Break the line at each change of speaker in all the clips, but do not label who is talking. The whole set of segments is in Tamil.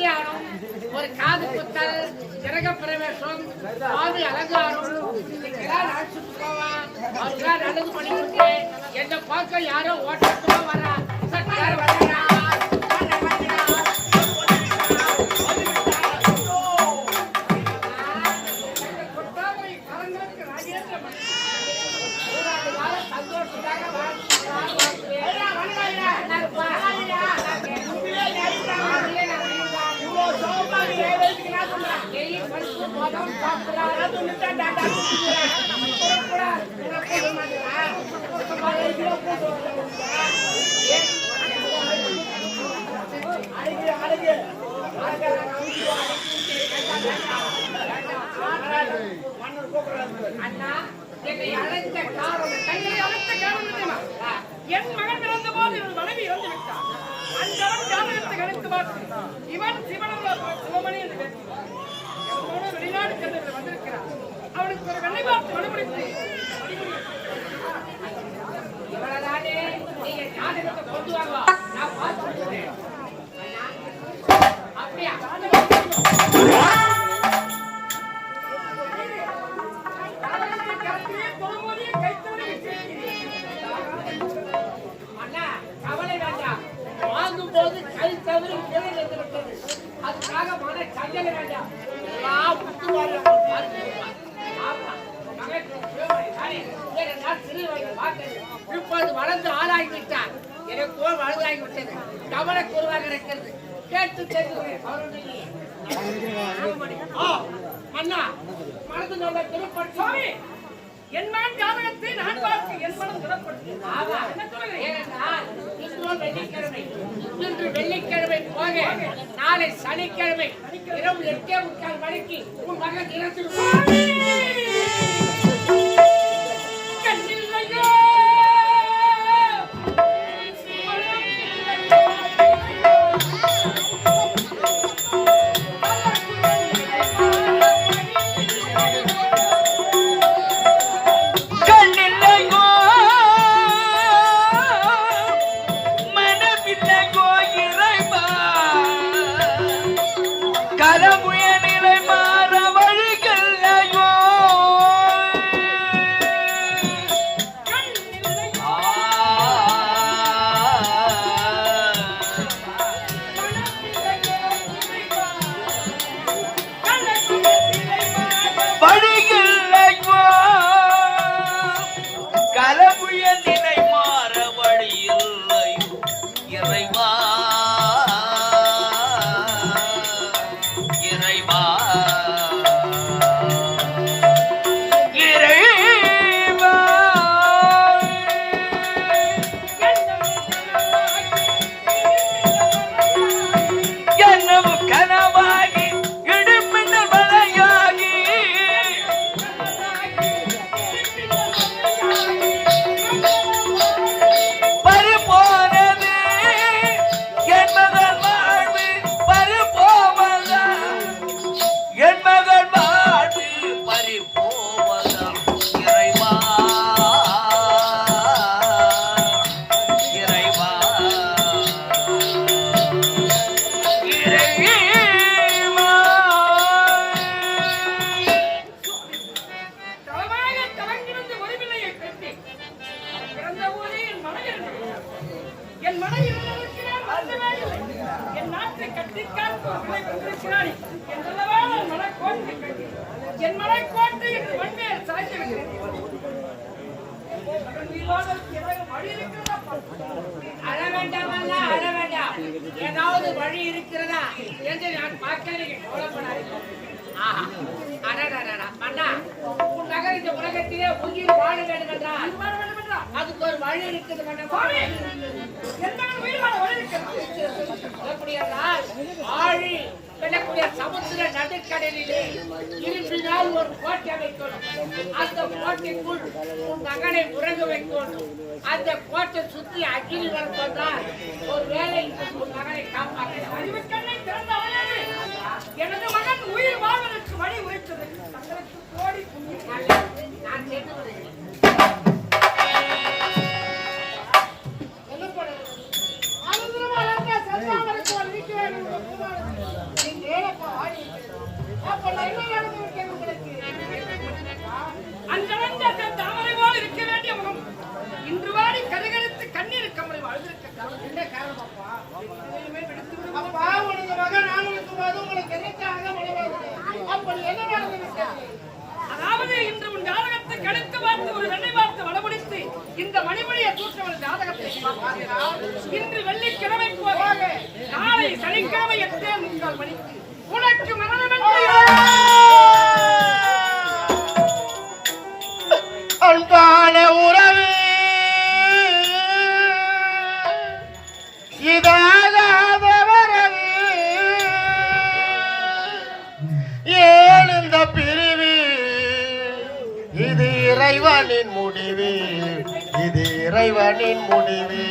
கல்யாணம் ஒரு காது குத்தல் கிரக பிரவேசம் காது அலங்காரம் இதுக்கெல்லாம் போவான் அவருக்காக நல்லது பண்ணி கொடுத்து என்ன பார்க்க யாரோ ஓட்டத்துமா வரா சட்டார் வரா அண்ணா என்னை அழைத்த காரணம்
தன்னை அழைத்த காரணம் என் மகன் பிறந்த போது இவன் மனைவி இறந்து விட்டார் அன்றவன் ஜாதகத்தை கணித்து பார்த்து இவன் சிவனல்ல சிவமணி என்று பேசுகிறான் வெளிநாடு சென்று வந்திருக்கிறார். அவனுக்கு ஒரு மறுபடித்து
கொண்டு வாங்க. நான் பார்த்து அப்படியா? வேற நாள் சிறு இப்போது வளர்ந்து ஆளாகி விட்டார் எனக்கோ வலுதாகி விட்டது கவலை குருவாக இருக்கிறது. கேட்டு அண்ணா மனது நல்ல திருப்பதி
என் மகன் ஜாதகத்தை நான் பார்த்து என் மனம்
வெள்ளிக்கிழமை. இன்று வெள்ளிக்கிழமை போக நாளை சனிக்கிழமை. இரவு எட்டே முக்கால் மணிக்கு உன் மகன்
இறந்து
அழ வேண்டாம் அண்ணா, அழ வேண்டாம் ஏதாவது வழி இருக்கிறதா என்று நான் பார்க்க நீங்க கவலைப்படாதீங்க ஆஹா அடடடடா. அண்ணா உன் மகன் இந்த உலகத்திலே உயிர் வாழ வேண்டும் என்றால் அதுக்கு ஒரு வழி இருக்குது
சுவாமி
மன்னன்
என் மகன் உயிர் வாழ வழி இருக்கிறதா
எப்படி என்றால் ஆழி வெல்லக்கூடிய சமுத்திர நடுக்கடலிலே இருப்பினால் ஒரு கோட்டை அமைக்கணும் அந்த கோட்டைக்குள் உன் மகனை உறங்க வைக்கணும் அந்த கோட்டை சுத்தி அக்கினி வளர்த்தால் ஒரு வேலை உன் மகனை காப்பாற்ற
அதாவது இன்று உன் ஜாதகத்தை கணித்து பார்த்து ஒரு வெள்ளை பார்த்து வடமுடித்து இந்த மணிமணியை தூற்றவன் ஜாதகத்தை இன்று வெள்ளிக்கிழமை போக நாளை சனிக்கிழமை எட்டே முக்கால் மணிக்கு. உனக்கு மரணமென்று
இறைவனின் முடிவு இது இறைவனின் முடிவு.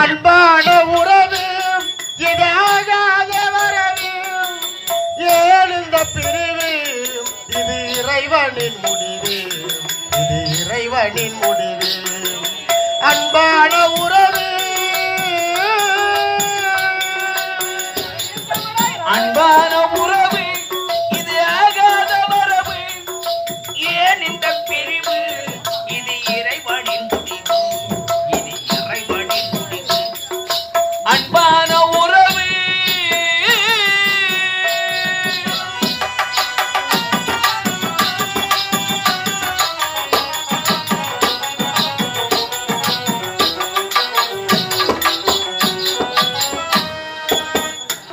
அன்பான உறவு இதாகாத வரவு ஏன் இந்த பிரிவு இது இறைவனின் முடிவு இது இறைவனின் முடிவு. அன்பான உறவு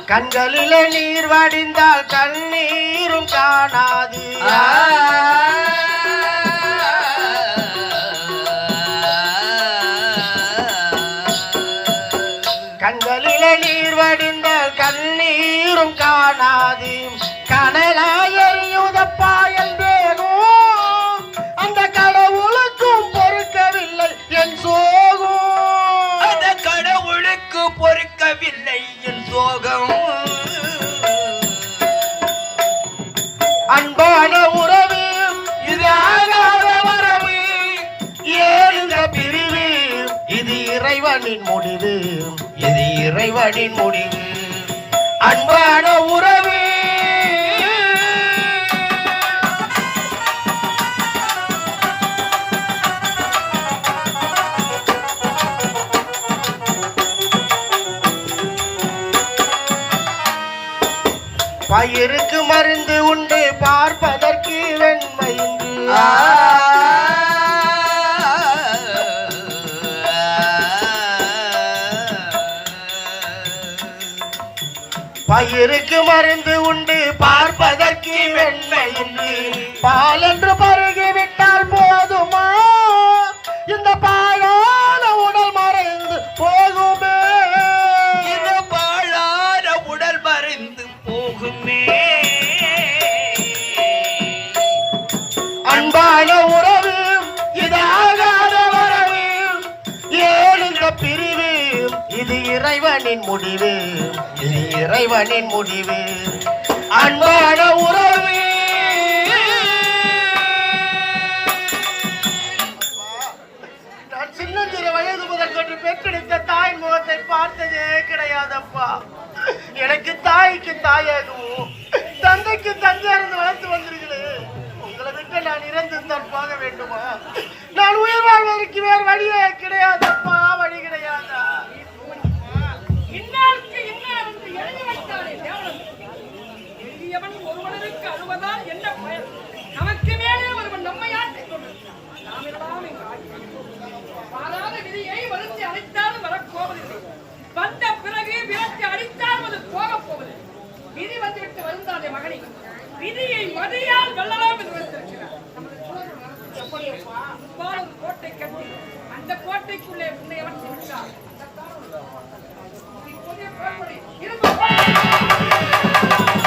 கண்களில நீர் வடிந்தால் கண்ணீரும் காணாது. கண்களில நீர் வடிந்தால் கண்ணீரும் காணாது. கனலாயுதப்பா அன்பான உறவு இது ஆகாத வரவு. ஏன் பிரிவு இது இறைவனின் முடிவு. இது இறைவனின் முடிவு. அன்பான உறவு. பயிருக்கு மருந்து பயிருக்கு மருந்து உண்டு பார்ப்பதற்கு வெண்மையின்று பால் என்று பருகி விட்டால் போதுமா? இந்த பாழான உடல் மறைந்து போகுமே.
இது பாழான உடல் மறைந்து போகுமே.
அன்பான உறவு இது ஆகாத வரவு. ஏன் இந்த பிரிவு? இது இறைவனின் முடிவு. இறைவனின் முடிவு அன்பான உறவு
விதி வந்துவிட்டு வருந்தாதே மகனை. விதியை மதியால் வெல்லலாம் என்று வைத்திருக்கிறார் கோட்டை கட்டி அந்த கோட்டைக்குள்ளே உன்னை அவர் இருக்கிறார்